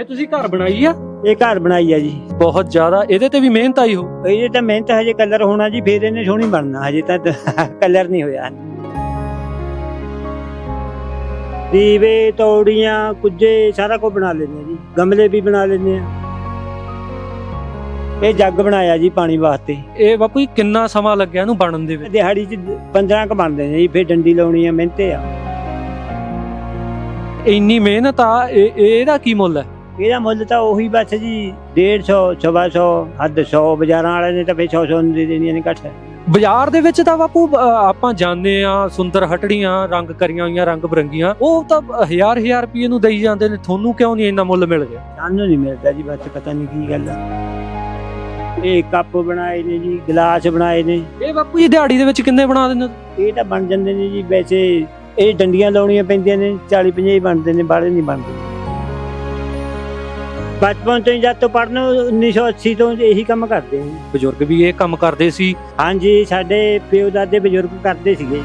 ਇਹ ਤੁਸੀਂ ਘਰ ਬਣਾਈ ਆ? ਇਹ ਘਰ ਬਣਾਈ ਆ ਜੀ। ਬਹੁਤ ਜ਼ਿਆਦਾ। ਇਹਦੇ ਤੇ ਵੀ ਮਿਹਨਤ ਆਈ ਹੋ ਇਹਦੇ ਤਾਂ ਮਿਹਨਤ ਹਜੇ ਕਲਰ ਹੋਣਾ ਜੀ ਫੇਰ ਇਹਨੇ ਸੋਹਣੀ ਬਣਨਾ। ਹਜੇ ਤਾਂ ਕਲਰ ਨਹੀਂ ਹੋਇਆ। ਦੀਵੇ ਤੌੜੀਆਂ ਕੁੱਜੇ ਸਾਰਾ ਕੁਝ ਬਣਾ ਲੈਂਦੇ ਆ ਜੀ। ਗਮਲੇ ਵੀ ਬਣਾ ਲੈਂਦੇ ਆ। ਇਹ ਜੱਗ ਬਣਾਇਆ ਜੀ ਪਾਣੀ ਵਾਸਤੇ। ਇਹ ਬਾਪੂ ਜੀ ਕਿੰਨਾ ਸਮਾਂ ਲੱਗਿਆ ਇਹਨੂੰ ਬਣਨ ਦੇ ਵਿੱਚ? ਦਿਹਾੜੀ ਚ 15 ਕ ਬਣਦੇ ਨੇ ਜੀ ਫੇਰ ਡੰਡੀ ਲਾਉਣੀ ਆ ਮਿਹਨਤੇ ਆ। ਇੰਨੀ ਮਿਹਨਤ ਆ ਇਹ- ਇਹਦਾ ਕੀ ਮੁੱਲ ਹੈ? ਇਹਦਾ ਮੁੱਲ ਤਾਂ ਉਹੀ ਬਸ ਜੀ 150 ਸਵਾ ਸੌ ਹੱਦ 100 ਬਾਜ਼ਾਰਾਂ ਵਾਲੇ ਨੇ ਤਾਂ ਫੇਰ 100 100 ਦੇ ਦੇਣੀਆਂ ਨੇ ਘੱਟ। ਬਾਜ਼ਾਰ ਦੇ ਵਿੱਚ ਤਾਂ ਬਾਪੂ ਆਪਾਂ ਜਾਣਦੇ ਆ ਸੁੰਦਰ ਹਟੜੀਆਂ ਰੰਗ ਕਰੀਆਂ ਹੋਈਆਂ ਰੰਗ ਬਰੰਗੀਆਂ ਉਹ ਤਾਂ ਹਜ਼ਾਰ ਹਜ਼ਾਰ ਰੁਪਏ ਨੂੰ ਦੇਈ ਜਾਂਦੇ ਨੇ ਤੁਹਾਨੂੰ ਕਿਉਂ ਨਹੀਂ ਇੰਨਾ ਮੁੱਲ ਮਿਲ ਗਿਆ? ਸਾਨੂੰ ਨਹੀਂ ਮਿਲਦਾ ਜੀ ਬਸ ਪਤਾ ਨਹੀਂ ਕੀ ਗੱਲ ਆ। ਇਹ ਕੱਪ ਬਣਾਏ ਨੇ ਜੀ ਗਲਾਸ ਬਣਾਏ ਨੇ। ਇਹ ਬਾਪੂ ਜੀ ਦਿਹਾੜੀ ਦੇ ਵਿੱਚ ਕਿੰਨੇ ਬਣਾ ਦਿੰਦੇ? ਇਹ ਤਾਂ ਬਣ ਜਾਂਦੇ ਨੇ ਜੀ ਵੈਸੇ ਇਹ ਡੰਡੀਆਂ ਲਾਉਣੀਆਂ ਪੈਂਦੀਆਂ ਨੇ 40 50 ਹੀ ਬਣਦੇ ਨੇ ਬਾਹਲੇ ਨਹੀਂ ਬਣਦੇ। ਬਚਪਨ ਤੋਂ ਹੀ ਜਦ ਤੋਂ ਪੜਨ 1980 ਤੋਂ ਇਹੀ ਕੰਮ ਕਰਦੇ ਹਾਂ। ਬਜ਼ੁਰਗ ਵੀ ਇਹ ਕੰਮ ਕਰਦੇ ਸੀ? ਹਾਂਜੀ ਸਾਡੇ ਪਿਓ ਦਾਦੇ ਬਜ਼ੁਰਗ ਕਰਦੇ ਸੀਗੇ।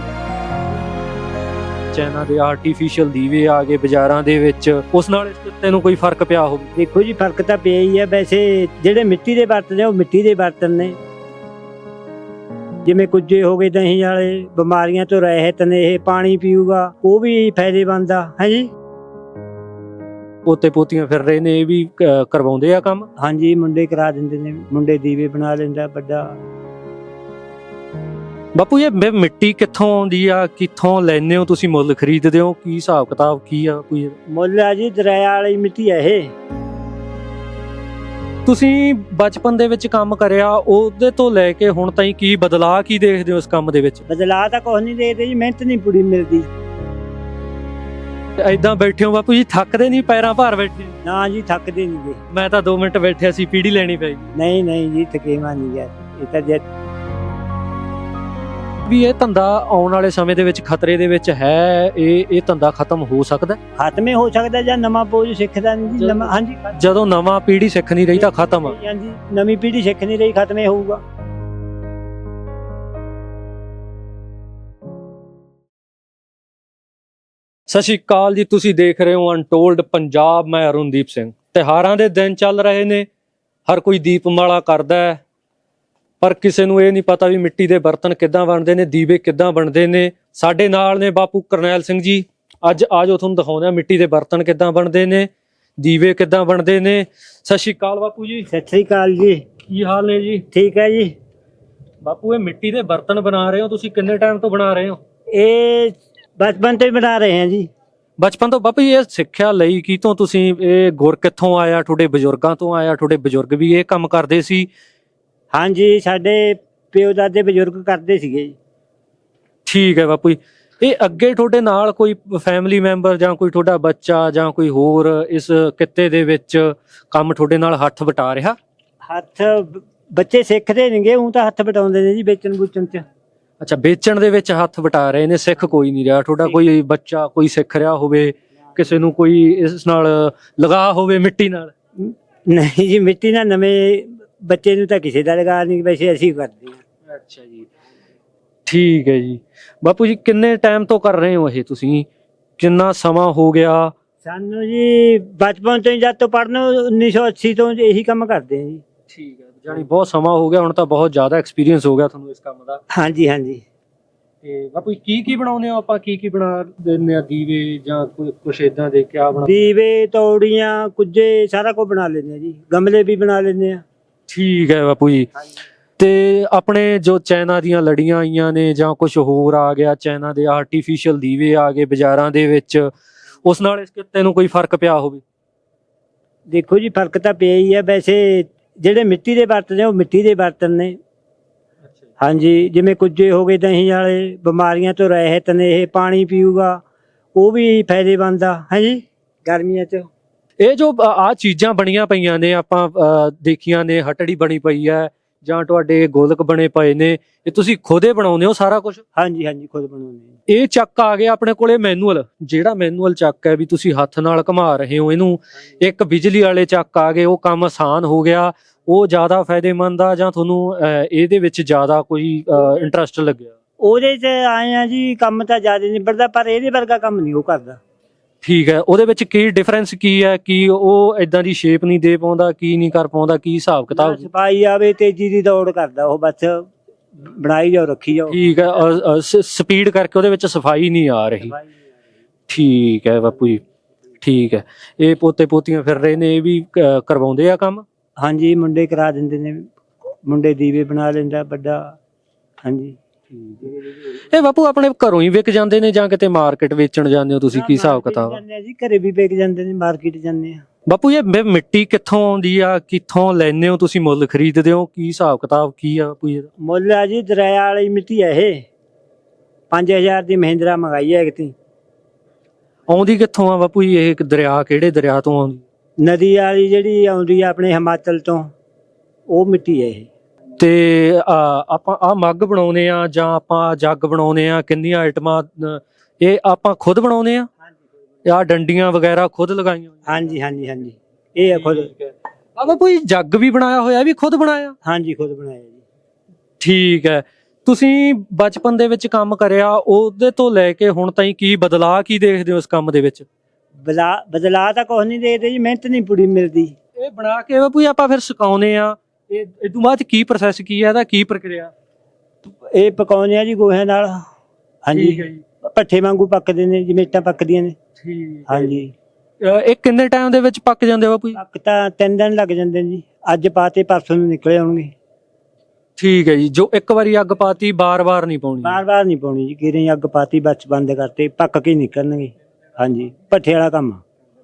ਚਾਈਨਾ ਦੇ ਆਰਟੀਫੀਸ਼ੀਅਲ ਦੀਵੇ ਆ ਗਏ ਬਾਜ਼ਾਰਾਂ ਦੇ ਵਿੱਚ। ਉਸ ਨਾਲ ਇਸ ਉੱਤੇ ਨੂੰ ਕੋਈ ਫ਼ਰਕ ਪਿਆ ਹੋਵੇ? ਦੇਖੋ ਜੀ ਫ਼ਰਕ ਤਾਂ ਪਿਆ ਹੀ ਹੈ। ਵੈਸੇ ਜਿਹੜੇ ਮਿੱਟੀ ਦੇ ਬਰਤਨ ਨੇ ਉਹ ਮਿੱਟੀ ਦੇ ਬਰਤਨ ਨੇ। ਜਿਵੇਂ ਕੁਝੇ ਹੋ ਗਏ ਦਹੀਂ ਵਾਲੇ ਬਿਮਾਰੀਆਂ ਤੋਂ ਰਹਿਤ ਨੇ ਇਹ ਪਾਣੀ ਪੀਊਗਾ ਉਹ ਵੀ ਫਾਇਦੇਮੰਦ ਆ। ਹਾਂਜੀ ਪੋਤੇ ਪੋਤੀਆਂ ਫਿਰ ਰਹੇ ਨੇ ਇਹ ਵੀ ਅ, ਕਰਵਾਉਂਦੇ ਆ ਕੰਮ? ਹਾਂਜੀ ਮੁੰਡੇ ਕਰਾ ਦਿੰਦੇ ਨੇ ਮੁੰਡੇ ਦੀਵੇ ਬਣਾ ਲੈਂਦਾ ਵੱਡਾ। ਬਾਪੂ ਇਹ ਮਿ- ਮਿੱਟੀ ਕਿੱਥੋਂ ਆਉਂਦੀ ਆ ਕਿੱਥੋਂ ਲੈਂਦੇ ਹੋ ਤੁਸੀਂ ਮੁੱਲ ਖਰੀਦਦੇ ਹੋ? ਕੀ ਹਿਸਾਬ ਕਿਤਾਬ ਕੀ ਆ ਕੋਈ? ਮੁੱਲ ਆ ਜੀ ਦਰਿਆ ਵਾਲੀ ਮਿੱਟੀ ਹੈ ਇਹ। ਤੁਸੀਂ ਬਚਪਨ ਦੇ ਵਿੱਚ ਕੰਮ ਕਰਿਆ ਉਹਦੇ ਤੋਂ ਲੈ ਕੇ ਹੁਣ ਤਾਈਂ ਕੀ ਬਦਲਾਅ ਕੀ ਦੇਖਦੇ ਹੋ ਇਸ ਕੰਮ ਦੇ ਵਿੱਚ? ਬਦਲਾਅ ਤਾਂ ਕੁਝ ਨਹੀਂ ਦੇਖਦੇ ਜੀ ਮਿਹਨਤ ਨਹੀਂ ਪੂਰੀ ਮਿਲਦੀ। ਐਦਾਂ ਬੈਠੇ ਹੋ ਬਾਪੂ ਜੀ ਥੱਕਦੇ ਨਹੀਂ ਪੈਰਾਂ ਭਾਰ ਬੈਠੇ? ਨਾ ਜੀ ਥੱਕਦੇ ਨਹੀਂ ਗੇ। ਮੈਂ ਤਾਂ 2 ਮਿੰਟ ਬੈਠਿਆ ਸੀ ਪੀੜੀ ਲੈਣੀ ਪਈ ਨਹੀਂ ਨਹੀਂ ਜੀ ਥਕੇਵਾ ਨਹੀਂ ਗਿਆ ਇਹ ਤਾਂ ਜੇ ਵੀ ਇਹ ਧੰਦਾ ਆਉਣ ਵਾਲੇ ਸਮੇਂ ਦੇ ਵਿੱਚ ਖਤਰੇ ਦੇ ਵਿੱਚ ਹੈ ਇਹ ਇਹ ਧੰਦਾ ਖਤਮ ਹੋ ਸਕਦਾ? ਖਤਮੇ ਹੋ ਸਕਦਾ ਜਾਂ ਨਵਾਂ ਪੋਜ ਸਿੱਖਦਾ ਨਹੀਂ ਜੀ? ਹਾਂਜੀ। ਜਦੋਂ ਨਵਾਂ ਪੀੜੀ ਸਿੱਖ ਨਹੀਂ ਰਹੀ ਤਾਂ ਖਤਮ ਹਾਂਜੀ ਨਵੀਂ ਪੀੜ੍ਹੀ ਸਿੱਖ ਨਹੀਂ ਰਹੀ ਖਤਮੇ ਹੋਊਗਾ। ਸਤਿ ਸ਼੍ਰੀ ਅਕਾਲ ਜੀ ਤੁਸੀਂ ਦੇਖ ਰਹੇ ਹੋ ਅਨਟੋਲਡ ਪੰਜਾਬ ਮੈਂ ਅਰੁਣਦੀਪ ਸਿੰਘ। ਤਿਹਾਰਾਂ ਦੇ ਦਿਨ ਚੱਲ ਰਹੇ ਨੇ ਹਰ ਕੋਈ ਦੀਪਮਾਲਾ ਕਰਦਾ ਹੈ ਪਰ ਕਿਸੇ ਨੂੰ ਇਹ ਨਹੀਂ ਪਤਾ ਵੀ ਮਿੱਟੀ ਦੇ ਬਰਤਨ ਕਿੱਦਾਂ ਬਣਦੇ ਨੇ ਦੀਵੇ ਕਿੱਦਾਂ ਬਣਦੇ ਨੇ। ਸਾਡੇ ਨਾਲ ਨੇ ਬਾਪੂ ਕਰਨੈਲ ਸਿੰਘ ਜੀ। ਅੱਜ ਆਜੋ ਤੁਹਾਨੂੰ ਦਿਖਾਉਂਦੇ ਆ ਮਿੱਟੀ ਦੇ ਬਰਤਨ ਕਿੱਦਾਂ ਬਣਦੇ ਨੇ ਦੀਵੇ ਕਿੱਦਾਂ ਬਣਦੇ ਨੇ। ਸਤਿ ਸ਼੍ਰੀ ਅਕਾਲ ਬਾਪੂ ਜੀ। ਸਤਿ ਸ੍ਰੀ ਅਕਾਲ ਜੀ। ਕੀ ਹਾਲ ਨੇ ਜੀ? ਠੀਕ ਹੈ ਜੀ। ਬਾਪੂ ਇਹ ਮਿੱਟੀ ਦੇ ਬਰਤਨ ਬਣਾ ਰਹੇ ਹੋ ਤੁਸੀਂ ਕਿੰਨੇ ਟਾਈਮ ਤੋਂ ਬਣਾ ਰਹੇ ਹੋ? ਇਹ ਬਚਪਨ ਤੋਂ ਹੀ ਬਣਾ ਰਹੇ ਹਾਂ ਜੀ। ਬਚਪਨ ਤੋਂ ਬਾਪੂ ਜੀ ਇਹ ਸਿੱਖਿਆ ਲਈ ਕੀ ਤੋਂ ਤੁਸੀਂ? ਇਹ ਗੁਰ ਕਿੱਥੋਂ ਆਇਆ? ਤੁਹਾਡੇ ਬਜ਼ੁਰਗਾਂ ਤੋਂ ਆਇਆ? ਤੁਹਾਡੇ ਬਜ਼ੁਰਗ ਵੀ ਇਹ ਕੰਮ ਕਰਦੇ ਸੀ? ਹਾਂਜੀ ਸਾਡੇ ਪਿਓ ਦਾਦੇ ਬਜ਼ੁਰਗ ਕਰਦੇ ਸੀਗੇ ਜੀ। ਠੀਕ ਹੈ ਬਾਪੂ ਜੀ। ਇਹ ਅੱਗੇ ਤੁਹਾਡੇ ਨਾਲ ਕੋਈ ਫੈਮਿਲੀ ਮੈਂਬਰ ਜਾਂ ਕੋਈ ਤੁਹਾਡਾ ਬੱਚਾ ਜਾਂ ਕੋਈ ਹੋਰ ਇਸ ਕਿੱਤੇ ਦੇ ਵਿੱਚ ਕੰਮ ਤੁਹਾਡੇ ਨਾਲ ਹੱਥ ਵਟਾ ਰਿਹਾ? ਹੱਥ ਬ- ਬੱਚੇ ਸਿੱਖਦੇ ਨਹੀਂਗੇ ਉਹ ਤਾਂ ਹੱਥ ਬਟਾਉਂਦੇ ਨੇ ਜੀ ਵੇਚਣ ਬੁੱਚਣ ਚ। ਅੱਛਾ ਵੇਚਣ ਦੇ ਵਿੱਚ ਹੱਥ ਵਟਾ ਰਹੇ ਨੇ ਸਿੱਖ ਕੋਈ ਨਹੀਂ ਰਿਹਾ। ਤੁਹਾਡਾ ਕੋਈ ਬੱਚਾ ਕੋਈ ਸਿੱਖ ਰਿਹਾ ਹੋਵੇ ਕਿਸੇ ਨੂੰ ਕੋਈ ਇਸ ਨਾਲ ਲਗਾ ਹੋਵੇ ਮਿੱਟੀ ਨਾਲ? ਨਹੀਂ ਜੀ ਮਿੱਟੀ ਨਾਲ ਨਵੇਂ ਬੱਚੇ ਨੂੰ ਤਾਂ ਕਿਸੇ ਦਾ ਲਗਾ ਨਹੀਂ ਵੈਸੇ ਅਸੀਂ ਕਰਦੇ ਹਾਂ। ਅੱਛਾ ਜੀ। ਠੀਕ ਹੈ ਜੀ। ਬਾਪੂ ਜੀ ਕਿੰਨੇ ਟਾਈਮ ਤੋਂ ਕਰ ਰਹੇ ਹੋ ਇਹ ਤੁਸੀਂ? ਕਿੰਨਾ ਸਮਾਂ ਹੋ ਗਿਆ? ਸਾਨੂੰ ਜੀ ਬਚਪਨ ਤੋਂ ਹੀ ਜਦ ਤੋਂ ਪੜਨ 1980 ਤੋਂ ਇਹੀ ਕੰਮ ਕਰਦੇ ਹਾਂ ਜੀ। ਠੀਕ ਹੈ। ਜਾਨੀ ਬਹੁਤ ਸਮਾਂ ਹੋ ਗਿਆ ਹੁਣ ਤਾਂ ਬਹੁਤ ਜ਼ਿਆਦਾ ਐਕਸਪੀਰੀਅੰਸ ਹੋ ਗਿਆ ਤੁਹਾਨੂੰ ਇਸ ਕੰਮ ਦਾ। ਹਾਂਜੀ ਹਾਂਜੀ। ਤੇ ਬਾਪੂ ਜੀ ਕੀ ਕੀ ਬਣਾਉਂਦੇ ਹੋ ਆਪਾਂ? ਕੀ ਕੀ ਬਣਾ ਦਿੰਦੇ ਆ? ਦੀਵੇ ਜਾਂ ਕੋਈ ਕੁਛ ਇਦਾਂ ਦੇ ਕਿਆ ਬਣਾ ਦੀਵੇ ਤੌੜੀਆਂ ਕੁੱਜੇ ਸਾਰਾ ਕੁਝ ਬਣਾ ਲੈਂਦੇ ਆ ਜੀ। ਗਮਲੇ ਵੀ ਬਣਾ ਲੈਂਦੇ ਆ। ਠੀਕ ਹੈ ਬਾਪੂ ਜੀ। ਤੇ ਆਪਣੇ ਜੋ ਚਾਈਨਾ ਦੀਆਂ ਲੜੀਆਂ ਆਈਆਂ ਨੇ ਜਾਂ ਕੁਝ ਹੋਰ ਆ ਗਿਆ ਚਾਈਨਾ ਦੇ ਆਰਟੀਫੀਸ਼ੀਅਲ ਦੀਵੇ ਆ ਗਏ ਬਾਜ਼ਾਰਾਂ ਦੇ ਵਿੱਚ ਉਸ ਨਾਲ ਇਸ ਕਿੱਤੇ ਨੂੰ ਕੋਈ ਫ਼ਰਕ ਪਿਆ ਹੋਵੇ? ਦੇਖੋ ਜੀ ਫ਼ਰਕ ਤਾਂ ਪਿਆ ਹੀ ਹੈ ਵੈਸੇ ਜਿਹੜੇ ਮਿੱਟੀ ਦੇ ਬਰਤਨ ਨੇ, ਉਹ ਮਿੱਟੀ ਦੇ ਬਰਤਨ ਨੇ। ਹਾਂਜੀ, ਜਿਵੇਂ ਕੁਝੇ ਹੋ ਗਏ, ਦਹੀਂ ਵਾਲੇ, ਬਿਮਾਰੀਆਂ ਤੋਂ ਰਹਿਤ ਨੇ, ਇਹ ਪਾਣੀ ਪੀਊਗਾ, ਉਹ ਵੀ ਫਾਇਦੇਮੰਦ ਆ। ਹਾਂਜੀ, ਗਰਮੀਆਂ 'ਚ। ਇਹ ਜੋ ਆ ਚੀਜ਼ਾਂ ਬਣੀਆਂ ਪਈਆਂ ਨੇ, ਆਪਾਂ ਦੇਖੀਆਂ ਨੇ, ਹਟੜੀ ਬਣੀ ਪਈ ਹੈ। ਜਾਂ ਤੁਹਾਡੇ ਗੋਲਕ ਬਣੇ ਪਏ ਨੇ ਇਹ ਤੁਸੀਂ ਖੁਦੇ ਬਣਾਉਂਦੇ ਹੋ ਸਾਰਾ ਕੁਝ ਹਾਂਜੀ ਹਾਂਜੀ ਖੁਦ ਬਣਾਉਂਦੇ ਆ। ਇਹ ਚੱਕ ਆ ਗਿਆ ਆਪਣੇ ਕੋਲੇ ਮੈਨੂਅਲ। ਜਿਹੜਾ ਮੈਨੂਅਲ ਚੱਕ ਹੈ ਵੀ ਤੁਸੀਂ ਹੱਥ ਨਾਲ ਘੁਮਾ ਰਹੇ ਹੋ ਇਹਨੂੰ ਇੱਕ ਬਿਜਲੀ ਵਾਲੇ ਚੱਕ ਆ ਗਏ ਉਹ ਕੰਮ ਆਸਾਨ ਹੋ ਗਿਆ ਉਹ ਜ਼ਿਆਦਾ ਫਾਇਦੇਮੰਦ ਆ ਜਾਂ ਤੁਹਾਨੂੰ ਇਹਦੇ ਵਿੱਚ ਜ਼ਿਆਦਾ ਕੋਈ ਇੰਟਰਸਟ ਲੱਗਿਆ? ਉਹਦੇ 'ਚ ਆਏ ਆ ਜੀ ਕੰਮ ਤਾਂ ਜ਼ਿਆਦਾ ਨਿਬੜਦਾ ਪਰ ਇਹਦੇ ਵਰਗਾ ਕੰਮ ਨਹੀਂ ਉਹ ਕਰਦਾ। ਠੀਕ ਹੈ। ਉਹਦੇ ਵਿੱਚ ਕੀ ਡਿਫਰੈਂਸ ਕੀ ਹੈ? ਕਿ ਉਹ ਇਦਾਂ ਦੀ ਸ਼ੇਪ ਨਹੀਂ ਦੇ ਪਾਉਂਦਾ ਕੀ ਨਹੀਂ ਕਰ ਪਾਉਂਦਾ ਕੀ ਹਿਸਾਬ ਕਿਤਾਬ? ਸਫ਼ਾਈ ਆਵੇ ਤੇਜ਼ੀ ਦੀ ਦੌੜ ਕਰਦਾ ਉਹ ਬਸ ਬਣਾਈ ਜਾਓ ਰੱਖੀ ਜਾਓ। ਠੀਕ ਹੈ। ਸਪੀਡ ਕਰਕੇ ਉਹਦੇ ਵਿੱਚ ਸਫ਼ਾਈ ਨਹੀਂ ਆ ਰਹੀ। ਠੀਕ ਹੈ ਬਾਪੂ ਜੀ। ਠੀਕ ਹੈ। ਇਹ ਪੋਤੇ ਪੋਤੀਆਂ ਫਿਰ ਰਹੇ ਨੇ ਇਹ ਵੀ ਕਰਵਾਉਂਦੇ ਆ ਕੰਮ? ਹਾਂਜੀ ਮੁੰਡੇ ਕਰਾ ਦਿੰਦੇ ਨੇ। ਮੁੰਡੇ ਦੀਵੇ ਬਣਾ ਲੈਂਦਾ ਵੱਡਾ। ਹਾਂਜੀ। ਇਹ ਬਾਪੂ ਆਪਣੇ ਘਰੋਂ ਹੀ ਵਿਕ ਜਾਂਦੇ ਨੇ ਜਾਂ ਕਿਤੇ ਮਾਰਕੀਟ ਵੇਚਣ ਜਾਂਦੇ ਹੋ ਤੁਸੀਂ? ਕੀ ਹਿਸਾਬ ਕਿਤਾਬ ਆ? ਜਾਂਦੇ ਆ ਜੀ ਘਰੇ ਵੀ ਵੇਚ ਜਾਂਦੇ ਨੇ ਮਾਰਕੀਟ ਜਾਂਦੇ ਆ। ਬਾਪੂ ਇਹ ਮਿ- ਮਿੱਟੀ ਕਿੱਥੋਂ ਆਉਂਦੀ ਆ? ਕਿੱਥੋਂ ਲੈਂਦੇ ਹੋ ਤੁਸੀਂ ਮੁੱਲ? ਖਰੀਦਦੇ ਹੋ? ਕੀ ਹਿਸਾਬ ਕਿਤਾਬ ਕੀ ਆ ਬਾਪੂ ਇਹਦਾ? ਮੁੱਲ ਆ ਜੀ ਦਰਿਆ ਵਾਲੀ ਮਿੱਟੀ ਆ ਇਹ। 5000 ਦੀ ਮਹਿੰਦਰਾ ਮੰਗਾਈ ਹੈ ਕਿਤੇ ਆਉਂਦੀ ਕਿੱਥੋਂ ਆ ਬਾਪੂ ਜੀ ਇਹ ਇੱਕ ਦਰਿਆ? ਕਿਹੜੇ ਦਰਿਆ ਤੋਂ ਆਉਂਦੀ? ਨਦੀ ਵਾਲੀ ਜਿਹੜੀ ਆਉਂਦੀ ਆ ਆਪਣੇ ਹਿਮਾਚਲ ਤੋਂ ਉਹ ਮਿੱਟੀ ਹੈ ਇਹ। ਤੇ ਆ, ਆਪਾਂ ਆ ਮੱਗ ਬਣਾਉਨੇ ਆ ਜਾਂ ਆਪਾਂ ਜੱਗ ਬਣਾਉਨੇ ਆ ਕਿੰਨੀਆਂ ਆਈਟਮਾਂ ਇਹ ਆਪਾਂ ਖੁਦ ਬਣਾਉਨੇ ਆ ਆ ਡੰਡੀਆਂ ਵਗੈਰਾ ਖੁਦ ਲਗਾਈਆਂ ਹਾਂਜੀ ਹਾਂਜੀ ਹਾਂਜੀ। ਇਹ ਆ ਖੁਦ। ਆ ਬਾਪੂ ਜੀ ਜੱਗ ਵੀ ਬਣਾਇਆ ਹੋਇਆ ਵੀ ਖੁਦ ਬਣਾਇਆ? ਹਾਂਜੀ ਖੁਦ ਬਣਾਇਆ ਜੀ। ਠੀਕ ਹੈ। ਤੁਸੀਂ ਬਚਪਨ ਦੇ ਵਿੱਚ ਕੰਮ ਕਰਿਆ ਉਹਦੇ ਤੋਂ ਲੈ ਕੇ ਹੁਣ ਤਾਈਂ ਕੀ ਬਦਲਾਅ ਕੀ ਦੇਖਦੇ ਹੋ ਇਸ ਕੰਮ ਦੇ ਵਿੱਚ? ਬਦਲਾ ਬਦਲਾ ਤਾਂ ਕੁਛ ਨਹੀਂ ਦੇਖਦੇ ਜੀ ਮਿਹਨਤ ਨਹੀਂ ਪੂਰੀ ਮਿਲਦੀ। ਇਹ ਬਣਾ ਕੇ ਬਾਪੂ ਜੀ ਆਪਾਂ ਫਿਰ ਸੁਕਾਉਨੇ ਆ ਇਹ ਇਹ ਤੋਂ ਬਾਅਦ ਕੀ ਪ੍ਰੋਸੈਸ ਕੀ ਹੈ ਇਹਦਾ ਕੀ ਪ੍ਰਕਿਰਿਆ? ਇਹ ਪਕਾਉਂਦੇ ਆ ਜੀ ਗੋਹੇ ਨਾਲ। ਹਾਂਜੀ। ਠੀਕ ਹੈ ਜੀ। ਪੱਠੇ ਵਾਂਗੂ ਪੱਕਦੇ ਨੇ ਜਿਵੇਂ ਇੱਟਾਂ ਪੱਕਦੀਆਂ ਨੇ। ਠੀਕ ਹਾਂਜੀ। ਇਹ ਕਿੰਨੇ ਟਾਈਮ ਦੇ ਵਿੱਚ ਪੱਕ ਜਾਂਦੇ ਆ ਬਾਪੂ ਜੀ? ਪੱਕ ਤਾਂ ਤਿੰਨ ਦਿਨ ਲੱਗ ਜਾਂਦੇ ਨੇ ਜੀ। ਅੱਜ ਪਾਤੇ ਪਰਸੋਂ ਨੂੰ ਨਿਕਲੇ ਆਉਣਗੇ। ਠੀਕ ਹੈ ਜੀ। ਜੋ ਇੱਕ ਵਾਰੀ ਅੱਗ ਪਾਤੀ ਬਾਰ-ਬਾਰ ਨਹੀਂ ਪਾਉਣੀ। ਬਾਰ-ਬਾਰ ਨਹੀਂ ਪਾਉਣੀ ਜੀ। ਕਿਰੇ ਅੱਗ ਪਾਤੀ ਬਸ ਬੰਦ ਕਰਤੇ ਪੱਕ ਕੇ ਨਿਕਲਣਗੇ। ਹਾਂਜੀ। ਪੱਠੇ ਵਾਲਾ ਕੰਮ ਆ।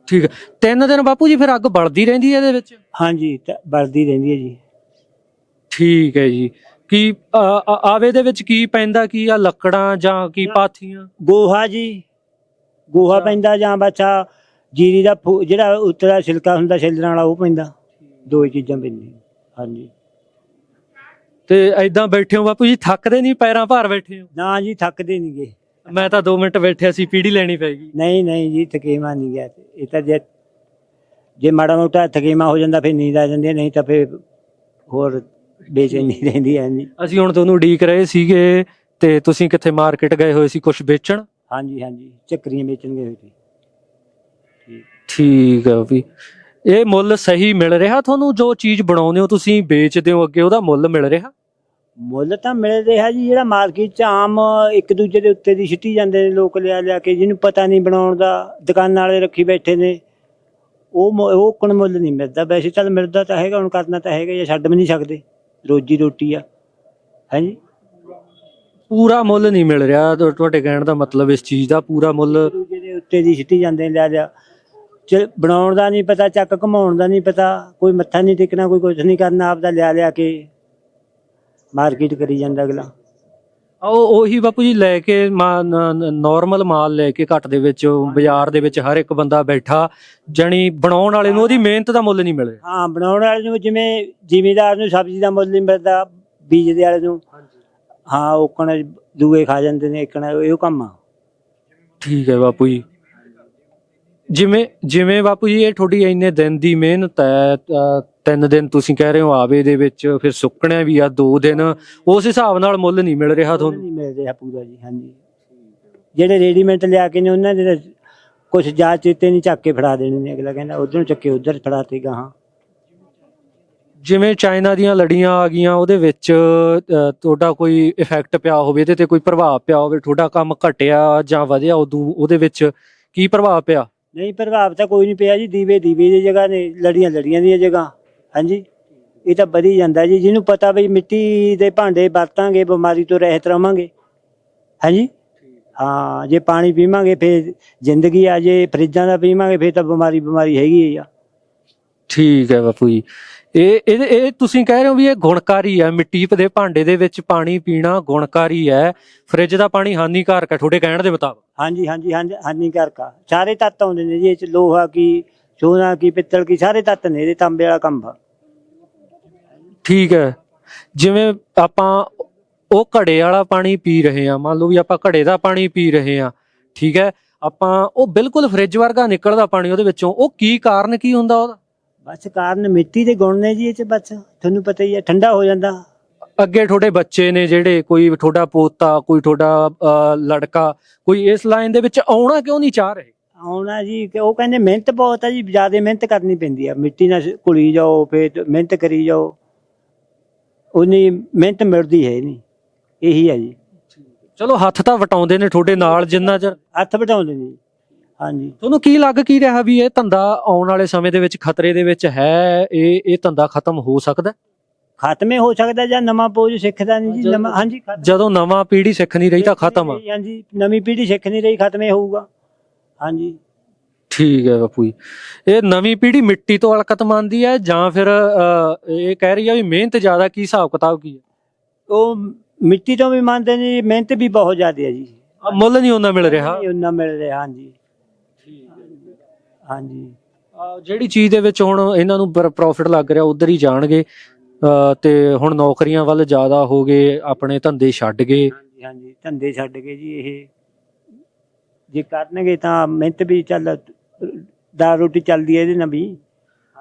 ਠੀਕ ਹੈ। ਤਿੰਨ ਦਿਨ ਬਾਪੂ ਜੀ ਫਿਰ ਅੱਗ ਬਲਦੀ ਰਹਿੰਦੀ ਹੈ ਇਹਦੇ ਵਿੱਚ? ਹਾਂਜੀ। ਤਾਂ ਬਲਦੀ ਰਹਿੰਦੀ ਹੈ ਜੀ। ਠੀਕ ਹੈ ਜੀ। ਕੀ ਆਵੇ ਦੇ ਵਿੱਚ ਕੀ ਪੈਂਦਾ ਕੀ ਆ ਲੱਕੜਾਂ ਜਾਂ ਕੀ ਪਾਥੀਆਂ? ਗੋਹਾ ਜੀ। ਗੋਹਾ ਪੈਂਦਾ ਜਾਂ ਬੱਚਾ ਜੀਰੀ ਦਾ ਫੂ- ਜਿਹੜਾ ਉੱਤਰਾ ਛਿਲਕਾ ਹੁੰਦਾ ਛਿੱਲਣ ਵਾਲਾ ਉਹ ਪੈਂਦਾ। ਦੋ ਹੀ ਚੀਜ਼ਾਂ ਪੈਂਦੀਆਂ। ਹਾਂਜੀ। ਤੇ ਐਦਾਂ ਬੈਠੇ ਹੋ ਬਾਪੂ ਜੀ ਥੱਕਦੇ ਨਹੀਂ ਪੈਰਾਂ ਭਾਰ ਬੈਠੇ ਹੋ? ਨਾ ਜੀ ਥੱਕਦੇ ਨਹੀਂਗੇ ਮੈਂ ਤਾਂ 2 ਮਿੰਟ ਬੈਠਿਆ ਸੀ ਪੀੜੀ ਲੈਣੀ ਪੈਗੀ ਨਹੀਂ ਨਹੀਂ ਜੀ ਥਕੇਮਾ ਨਹੀਂ ਗਿਆ। ਇਹ ਤਾਂ ਜੇ ਜੇ ਮਾੜਾ ਮੋਟਾ ਥਕੇਮਾ ਹੋ ਜਾਂਦਾ ਫਿਰ ਨੀਂਦ ਆ ਜਾਂਦੀ ਹੈ, ਨਹੀਂ ਤਾਂ ਫਿਰ ਹੋਰ ਬੇਚੈਨੀ ਰਹਿੰਦੀ ਹੈ ਜੀ ਅਸੀਂ ਹੁਣ ਤੁਹਾਨੂੰ ਉਡੀਕ ਰਹੇ ਸੀਗੇ ਤੇ ਤੁਸੀਂ ਕਿੱਥੇ ਮਾਰਕੀਟ ਗਏ ਹੋਏ ਸੀ ਕੁਝ ਵੇਚਣ? ਹਾਂਜੀ ਹਾਂਜੀ ਚੱਕਰੀਆਂ ਵੇਚਣ ਗਏ ਹੋਏ ਸੀ। ਠੀਕ ਹੈ ਵੀ। ਇਹ ਮੁੱਲ ਸਹੀ ਮਿਲ ਰਿਹਾ ਤੁਹਾਨੂੰ? ਜੋ ਚੀਜ਼ ਬਣਾਉਂਦੇ ਹੋ ਤੁਸੀਂ ਵੇਚਦੇ ਹੋ ਅੱਗੇ ਉਹਦਾ ਮੁੱਲ ਮਿਲ ਰਿਹਾ? ਮੁੱਲ ਤਾਂ ਮਿਲ ਰਿਹਾ ਜੀ ਜਿਹੜਾ ਮਾਰਕੀਟ 'ਚ ਆਮ ਇੱਕ ਦੂਜੇ ਦੇ ਉੱਤੇ ਦੀ ਛਿੱਟੀ ਜਾਂਦੇ ਨੇ ਲੋਕ ਲਿਆ ਲਿਆ ਕੇ ਜਿਹਨੂੰ ਪਤਾ ਨਹੀਂ ਬਣਾਉਣ ਦਾ ਦੁਕਾਨਾਂ ਵਾਲੇ ਰੱਖੀ ਬੈਠੇ ਨੇ। ਉਹ ਮੁ- ਉਹ ਕੋਣ ਮੁੱਲ ਨਹੀਂ ਮਿਲਦਾ। ਵੈਸੇ ਚੱਲ ਮਿਲਦਾ ਤਾਂ ਹੈਗਾ ਹੁਣ ਕਰਨਾ ਤਾਂ ਹੈਗਾ ਜਾਂ ਛੱਡ ਵੀ ਨਹੀਂ ਸਕਦੇ। ਰੋਜੀ ਰੋਟੀ ਆ। ਹਾਂਜੀ? ਪੂਰਾ ਮੁੱਲ ਨਹੀਂ ਮਿਲ ਰਿਹਾ। ਤੁ- ਤੁਹਾਡੇ ਕਹਿਣ ਦਾ ਮਤਲਬ ਇਸ ਚੀਜ਼ ਦਾ ਪੂਰਾ ਮੁੱਲ ਦੂਜੇ ਦੇ ਉੱਤੇ ਦੀ ਛਿੱਟੀ ਜਾਂਦੇ ਨੇ ਲਿਆ ਲਿਆ ਚ ਬਣਾਉਣ ਦਾ ਨਹੀਂ ਪਤਾ ਚੱਕ ਘਮਾਉਣ ਦਾ ਨਹੀਂ ਪਤਾ ਕੋਈ ਮੱਥਾ ਨਹੀਂ ਟੇਕਣਾ ਕੋਈ ਕੁਝ ਨਹੀਂ ਕਰਨਾ ਆਪਦਾ ਲਿਆ ਲਿਆ ਕੇ ਮਾਰਕੀਟ ਕਰੀ ਜਾਂਦਾ ਅਗਲਾ। ਉਹ ਉਹੀ ਬਾਪੂ ਜੀ ਲੈ ਕੇ ਨਾਰਮਲ ਮਾਲ ਲੈ ਕੇ ਘੱਟ ਦੇ ਵਿੱਚ ਬਾਜ਼ਾਰ ਦੇ ਵਿੱਚ ਹਰ ਇੱਕ ਬੰਦਾ ਬੈਠਾ ਜਣੀ ਬਣਾਉਣ ਵਾਲੇ ਨੂੰ ਉਹਦੀ ਮਿਹਨਤ ਦਾ ਮੁੱਲ ਨਹੀਂ ਮਿਲ। ਹਾਂ ਬਣਾਉਣ ਵਾਲੇ ਨੂੰ ਜਿਵੇਂ ਜ਼ਿਮੀਦਾਰ ਨੂੰ ਸਬਜ਼ੀ ਦਾ ਮੁੱਲ ਨਹੀਂ ਮਿਲਦਾ ਬੀਜਦੇ ਵਾਲੇ ਨੂੰ। ਹਾਂ ਉਹ ਕਣ ਦੂਏ ਖਾ ਜਾਂਦੇ ਨੇ ਇਕਣ ਇਹੋ ਕੰਮ ਆ। ਠੀਕ ਹੈ ਬਾਪੂ ਜੀ। ਜਿਵੇਂ ਜਿਵੇਂ ਬਾਪੂ ਜੀ ਇਹ ਤੁਹਾਡੀ ਇੰਨੇ ਦਿਨ ਦੀ ਮਿਹਨਤ ਹੈ ਤਿੰਨ ਦਿਨ ਤੁਸੀਂ ਕਹਿ ਰਹੇ ਹੋ ਆਵੇ ਦੇ ਵਿੱਚ ਫਿਰ ਸੁੱਕਣਿਆ ਵੀ ਆ ਦੋ ਦਿਨ ਉਸ ਹਿਸਾਬ ਨਾਲ ਮੁੱਲ ਨਹੀਂ ਮਿਲ ਰਿਹਾ ਤੁਹਾਨੂੰ? ਨਹੀਂ ਮਿਲ ਰਿਹਾ ਪੂਰਾ ਜੀ ਹਾਂਜੀ। ਜਿਹੜੇ ਰੈਡੀਮੇਡ ਲਿਆ ਕੇ ਨੇ ਉਹਨਾਂ ਦੇ ਕੁਝ ਜਾ ਚੇਤੇ ਨਹੀਂ ਚੱਕ ਕੇ ਫੜਾ ਦੇਣੇ ਨੇ। ਅਗਲਾ ਕਹਿੰਦਾ ਉਧਰੋਂ ਚੱਕੇ ਉਧਰ ਫੜਾਤੇ ਗਾਹਾਂ। ਜਿਵੇਂ ਚਾਈਨਾ ਦੀਆਂ ਲੜੀਆਂ ਆ ਗਈਆਂ ਉਹਦੇ ਵਿੱਚ ਤੁਹਾਡਾ ਕੋਈ ਇਫੈਕਟ ਪਿਆ ਹੋਵੇ ਇਹਦੇ ਤੇ ਕੋਈ ਪ੍ਰਭਾਵ ਪਿਆ ਹੋਵੇ ਤੁਹਾਡਾ ਕੰਮ ਘਟਿਆ ਜਾਂ ਵਧਿਆ ਉਦੋਂ ਉਹਦੇ ਵਿੱਚ ਕੀ ਪ੍ਰਭਾਵ ਪਿਆ? ਨਹੀਂ ਪ੍ਰਭਾਵ ਤਾਂ ਕੋਈ ਨਹੀਂ ਪਿਆ ਜੀ ਦੀਵੇ ਦੀਵੇ ਦੀ ਜਗ੍ਹਾ ਨੇ ਲੜੀਆਂ ਲੜੀਆਂ ਦੀਆਂ ਜਗ੍ਹਾ। ਹਾਂਜੀ। ਇਹ ਤਾਂ ਵਧੀ ਜਾਂਦਾ ਜੀ। ਜਿਹਨੂੰ ਪਤਾ ਵੀ ਮਿੱਟੀ ਦੇ ਭਾਂਡੇ ਵਰਤਾਂਗੇ ਬਿਮਾਰੀ ਤੋਂ ਰਹਿਤ ਰਵਾਂਗੇ। ਹਾਂਜੀ। ਹਾਂ ਜੇ ਪਾਣੀ ਪੀਵਾਂਗੇ ਫੇਰ ਜ਼ਿੰਦਗੀ ਆ ਜੇ ਫਰਿੱਜਾਂ ਦਾ ਪੀਵਾਂਗੇ ਫੇਰ ਤਾਂ ਬਿਮਾਰੀ ਬਿਮਾਰੀ ਹੈਗੀ ਆ। ਠੀਕ ਹੈ ਬਾਪੂ ਜੀ। ਇਹ ਇਹ ਇਹ ਤੁਸੀਂ ਕਹਿ ਰਹੇ ਹੋ ਵੀ ਇਹ ਗੁਣਕਾਰੀ ਹੈ। ਮਿੱਟੀ ਦੇ ਭਾਂਡੇ ਦੇ ਵਿੱਚ ਪਾਣੀ ਪੀਣਾ ਗੁਣਕਾਰੀ ਹੈ। ਫ੍ਰਿਜ ਦਾ ਪਾਣੀ ਹਾਨੀਕਾਰਕ ਹੈ। ਤੁਹਾਡੇ ਕਹਿਣ ਦੇ ਮੁਤਾਬਕ। ਹਾਂਜੀ ਹਾਂਜੀ ਹਾਂਜੀ ਹਾਨੀਕਾਰਕ ਆ। ਸਾਰੇ ਤੱਤ ਆਉਂਦੇ ਨੇ ਜੀ। ਇਹ ਚ ਲੋਹਾ ਕੀ ਸੋਨਾ ਕੀ ਪਿੱਤਲ ਕੀ ਸਾਰੇ ਤੱਤ ਨੇ ਇਹਦੇ ਤਾਂਬੇ ਵਾਲਾ ਆ ਠੀਕ ਹੈ। ਜਿਵੇਂ ਆਪਾਂ ਉਹ ਘੜੇ ਵਾਲਾ ਪਾਣੀ ਪੀ ਰਹੇ ਆ ਮੰਨ ਲਓ ਵੀ ਆਪਾਂ ਘੜੇ ਦਾ ਪਾਣੀ ਪੀ ਰਹੇ ਆ ਠੀਕ ਹੈ। ਆਪਾਂ ਉਹ ਬਿਲਕੁਲ ਫ੍ਰਿਜ ਵਰਗਾ ਨਿਕਲਦਾ ਪਾਣੀ ਉਹਦੇ ਵਿੱਚੋਂ ਉਹ ਕੀ ਕਾਰਨ ਕੀ ਹੁੰਦਾ ਉਹਦਾ? ਬਸ ਕਾਰਨ ਮਿੱਟੀ ਦੇ ਗੁਣ ਨੇ ਜੀ ਇਹ ਚ ਬਸ ਤੁਹਾਨੂੰ ਪਤਾ ਹੀ ਹੈ ਠੰਡਾ ਹੋ ਜਾਂਦਾ। ਅੱਗੇ ਤੁਹਾਡੇ ਬੱਚੇ ਨੇ ਜਿਹੜੇ ਕੋਈ ਤੁਹਾਡਾ ਪੋਤਾ ਕੋਈ ਤੁਹਾਡਾ ਅਹ, ਲੜਕਾ ਕੋਈ ਇਸ ਲਾਈਨ ਦੇ ਵਿੱਚ ਆਉਣਾ ਕਿਉਂ ਨਹੀਂ ਚਾਹ ਰਹੇ? ਆਉਣਾ ਜੀ ਕਿ ਉਹ ਕਹਿੰਦੇ ਮਿਹਨਤ ਬਹੁਤ ਆ ਜੀ ਜ਼ਿਆਦਾ ਮਿਹਨਤ ਕਰਨੀ ਪੈਂਦੀ ਆ। ਮਿੱਟੀ ਨਾਲ ਕੁਲੀ ਜਾਓ ਫੇਰ ਮਿਹਨਤ ਕਰੀ ਜਾਓ। ਉਨੀ ਮਿਹਨਤ ਮਿਲਦੀ ਹੈ ਨਹੀਂ। ਇਹੀ ਆ ਜੀ। ਚਲੋ ਹੱਥ ਤਾਂ ਵਟਾਉਂਦੇ ਨੇ ਤੁਹਾਡੇ ਨਾਲ ਜਿੰਨਾ ਚਿਰ। ਹੱਥ ਵਟਾਉਂਦੇ ਨੇ ਹਾਂਜੀ। ਤੁਹਾਨੂੰ ਕੀ ਲੱਗ ਕੀ ਰਿਹਾ ਵੀ ਇਹ ਧੰਦਾ ਆਉਣ ਵਾਲੇ ਸਮੇਂ ਦੇ ਵਿੱਚ ਖਤਰੇ ਦੇ ਵਿੱਚ ਹੈ? ਇਹ ਇਹ ਧੰਦਾ ਖਤਮ ਹੋ ਸਕਦਾ ਖਾਤਮੇ ਹੋ ਸਕਦਾ ਜਾਂ ਨਵਾਂ ਪੋਜ ਸਿੱਖਦਾ ਨਹੀਂ ਜੀ? ਨਵਾਂ ਹਾਂਜੀ ਜਦੋਂ ਨਵਾਂ ਪੀੜ੍ਹੀ ਸਿੱਖ ਨਹੀਂ ਰਹੀ ਤਾਂ ਖਤਮ ਆ। ਹਾਂਜੀ। ਨਵੀਂ ਪੀੜ੍ਹੀ ਸਿੱਖ ਨਹੀਂ ਰਹੀ ਖਤਮੇ ਹੋਊਗਾ। ਹਾਂਜੀ। ਠੀਕ ਹੈ ਬਾਪੂ ਜੀ। ਇਹ ਨਵੀਂ ਪੀੜ੍ਹੀ ਮਿੱਟੀ ਤੋਂ ਅਲਕਤ ਮੰਨਦੀ ਹੈ ਜਾਂ ਫਿਰ ਅਹ, ਇਹ ਕਹਿ ਰਹੀ ਹੈ ਵੀ ਮਿਹਨਤ ਜ਼ਿਆਦਾ ਕੀ ਹਿਸਾਬ ਕਿਤਾਬ ਕੀ ਹੈ? ਉਹ ਮਿੱਟੀ ਤੋਂ ਵੀ ਮੰਨਦੇ ਨੇ ਜੀ, ਮਿਹਨਤ ਵੀ ਬਹੁਤ ਜ਼ਿਆਦਾ ਹੈ ਜੀ। ਮੁੱਲ ਨਹੀਂ ਉਹਨਾਂ ਮਿਲ ਰਿਹਾ। ਉਹਨਾਂ ਮਿਲ ਰਿਹਾ ਹਾਂਜੀ। ਹਾਂਜੀ। ਜਿਹੜੀ ਚੀਜ਼ ਦੇ ਵਿੱਚ ਹੁਣ ਇਹਨਾਂ ਨੂੰ ਪ੍ਰੋਫਿਟ ਲੱਗ ਰਿਹਾ ਉਧਰ ਹੀ ਜਾਣਗੇ। ਅਹ, ਤੇ ਹੁਣ ਨੌਕਰੀਆਂ ਵੱਲ ਜ਼ਿਆਦਾ ਹੋ ਗਏ ਆਪਣੇ ਧੰਦੇ ਛੱਡ ਗਏ। ਹਾਂਜੀ ਹਾਂਜੀ। ਧੰਦੇ ਛੱਡ ਕੇ ਜੀ ਇਹ। ਜੇ ਕਰਨਗੇ ਤਾਂ ਮਿਹਨਤ ਵੀ ਚੱਲ ਦਾ ਰੋਟੀ ਚੱਲਦੀ ਹੈ ਇਹਦੇ ਨਾਲ ਵੀ।